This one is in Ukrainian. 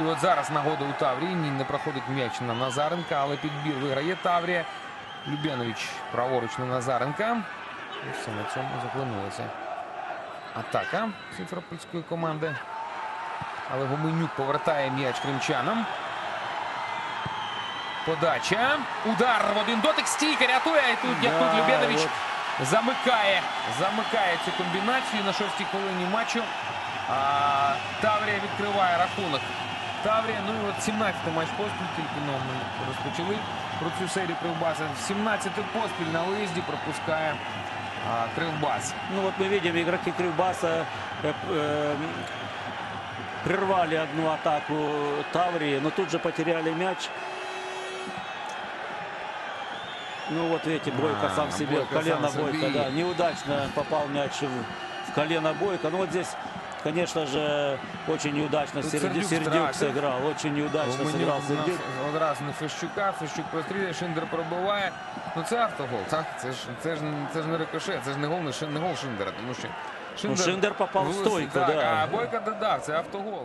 І от зараз нагода у Таврії. Ні, не проходить м'яч на Назаренка, але підбір виграє Таврія. Любянович праворуч на Назаренка. І все, на цьому заклинулося. Атака Сімферопольської команди. Але Гуменюк повертає м'яч кримчанам. Подача. Удар в один дотик. Стійка рятує. І тут, як тут Любянович замикає. Замикає цю комбінацію на шостій хвилині матчу. А, Таврія відкриває рахунок. Таврія, ну і от 17-й матч поспіль, тільки ну, ми розпочали про цю серію Кривбаса. 17-й поспіль на виїзді пропускає а, Кривбас. Ну вот мы видим, игроки Кривбаса э, э, прервали одну атаку Таврии, но тут же потеряли мяч. Ну вот видите, Бойко А, сам себе, Бойко колено сам Бойко, себе. да, неудачно попал мяч в, в колено Бойко. Ну вот здесь, конечно же, очень неудачно Тут Сердюк, Сердюк сыграл, очень неудачно сыграл Сердюк. одразу на Фещука, Фещук простріляє, Шиндер пробиває. Ну це автогол, так? Це ж, це ж, це ж не рикошет, це ж не гол, не, не гол Шиндера, тому що Ну, Шиндер попав в стойку, так, да. а Бойко додав, це автогол.